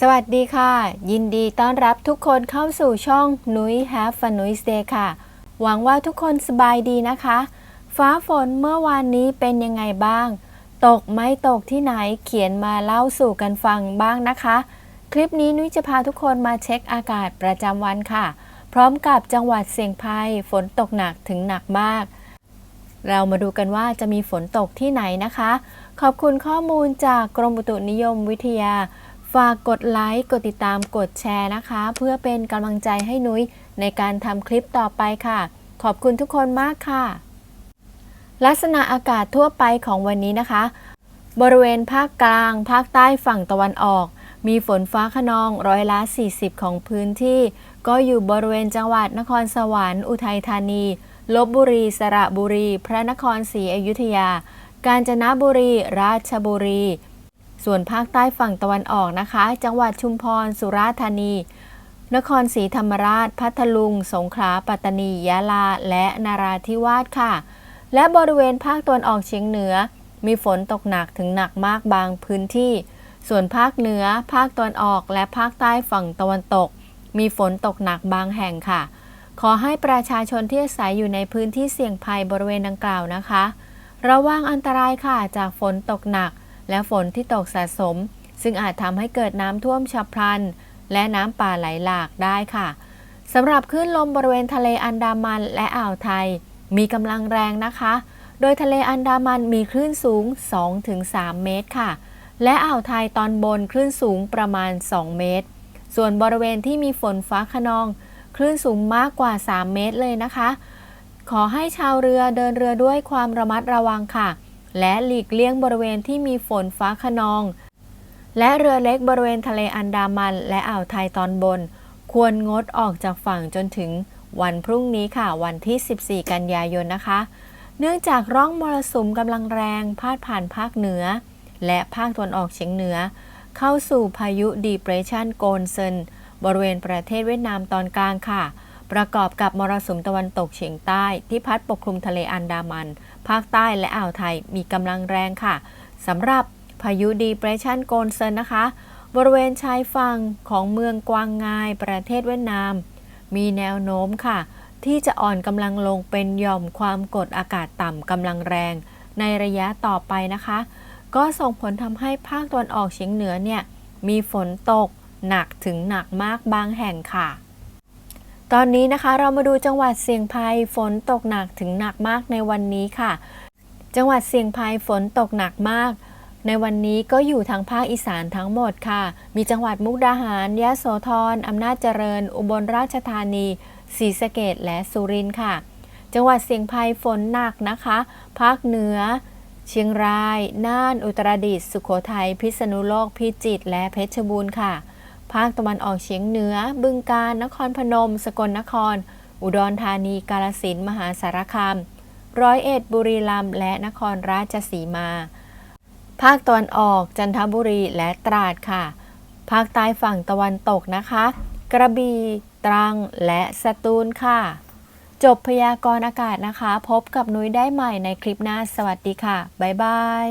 สวัสดีค่ะ ยินดีต้อนรับทุกคนเข้าสู่ช่องนุ้ย Have Fun นุ้ย Day ค่ะ หวังว่าทุกคนสบายดีนะคะ ฟ้าฝนเมื่อวานนี้เป็นยังไงบ้าง ตกไม่ตกที่ไหนเขียนมาเล่าสู่กันฟังบ้างนะคะ คลิปนี้นุ้ยจะพาทุกคนมาเช็คอากาศประจำวันค่ะ พร้อมกับจังหวัดเสี่ยงภัยฝนตกหนักถึงหนักมาก เรามาดูกันว่าจะมีฝนตกที่ไหนนะคะ ขอบคุณข้อมูลจากกรมอุตุนิยมวิทยา ฝากกดไลค์กดติดตามกดแชร์นะคะ เพื่อเป็นกำลังใจให้นุ้ยในการทำคลิปต่อไปค่ะ ขอบคุณทุกคนมากค่ะ ลักษณะอากาศทั่วไปของวันนี้นะคะ บริเวณภาคกลาง ภาคใต้ฝั่งตะวันออก มีฝนฟ้าขนองร้อยละ 40 ของพื้นที่ ก็อยู่บริเวณจังหวัดนครสวรรค์อุทัยธานีลบบุรี สระบุรี พระนครศรีอยุธยา กาญจนบุรี ราชบุรี ส่วนภาคใต้ฝั่งตะวันออกนะคะ จังหวัดชุมพร สุราษฎร์ธานี นครศรีธรรมราช พัทลุง สงขลา ปัตตานี ยะลา และนาราธิวาสค่ะ และบริเวณภาคตะวันออกเฉียงเหนือ มีฝนตกหนักถึงหนักมากบางพื้นที่ ส่วนภาคเหนือ ภาคตะวันออก และภาคใต้ฝั่งตะวันตก มีฝนตกหนักบางแห่งค่ะ ขอให้ประชาชนที่อาศัยอยู่ในพื้นที่เสี่ยงภัยบริเวณดังกล่าวนะคะ ระวังอันตรายค่ะจากฝนตกหนัก และฝนที่ตกสะสม ซึ่งอาจทำให้เกิดน้ำท่วมฉับพลัน และน้ำป่าไหลหลากได้ค่ะสำหรับคลื่นลมบริเวณทะเลอันดามันและอ่าวไทย มีกำลังแรงนะคะ โดยทะเลอันดามันมีคลื่นสูง 2-3 เมตรค่ะ และอ่าวไทยตอนบนคลื่นสูงประมาณ 2 เมตร ส่วนบริเวณที่มีฝนฟ้าขนอง คลื่นสูงมากกว่า 3 เมตรเลยนะคะ ขอให้ชาวเรือเดินเรือด้วยความระมัดระวังค่ะ และหลีกเลี่ยงบริเวณที่มีฝนฟ้าขนอง และเรือเล็กบริเวณทะเลอันดามันและอ่าวไทยตอนบน ควรงดออกจากฝั่งจนถึงวันพรุ่งนี้ค่ะวันที่ 14 กันยายนนะคะ เนื่องจากร่องมรสุมกำลังแรงพาดผ่านภาคเหนือ และภาคตะวันออกเฉียงเหนือ เข้าสู่พายุดีเพรสชันโกนเซนบริเวณประเทศเวียดนามตอนกลางค่ะ ประกอบกับมรสุมตะวันตกเฉียงใต้ ที่พัดปกคลุมทะเลอันดามัน ภาคใต้และอ่าวไทยมีกำลังแรงค่ะสำหรับพายุดีเพรสชันโกนเซนนะคะ บริเวณชายฝั่งของเมืองกวางงาย ประเทศเวียดนาม มีแนวโน้มค่ะ ที่จะอ่อนกำลังลงเป็นหย่อมความกดอากาศต่ำกำลังแรง ในระยะต่อไปนะคะ ก็ส่งผลทำให้ภาคตะวันออกเฉียงเหนือเนี่ยมีฝนตกหนักถึงหนักมากบางแห่งค่ะ ตอนนี้นะคะเรามาดูจังหวัดเสี่ยงภัยฝนตกหนักถึงหนักมากในวันนี้ค่ะ จังหวัดเสี่ยงภัยฝนตกหนักมาก ในวันนี้ก็อยู่ทางภาคอีสานทั้งหมดค่ะ มีจังหวัดมุกดาหารยะโสธรอำนาจเจริญ อุบลราชธานีศรีสะเกดและสุรินทร์ค่ะ จังหวัดเสี่ยงภัยฝนหนักนะคะ ภาคเหนือ เชียงราย น่าน อุตรดิตถ์สุโขทัย พิษณุโลก พิจิตร และเพชรบูรณ์ค่ะ ภาคตะวันออกเฉียงเหนือ บึงกาฬ นครพนม สกลนคร อุดรธานี กาฬสินธุ์ มหาสารคาม ร้อยเอ็ด บุรีรัมย์ และนครราชสีมา ภาคตะวันออก จันทบุรี และตราดค่ะ ภาคใต้ฝั่งตะวันตกนะคะ กระบี่ ตรัง และสตูลค่ะ จบพยากรณ์อากาศนะคะ พบกับนุ้ยได้ใหม่ในคลิปหน้า สวัสดีค่ะ บ๊ายบาย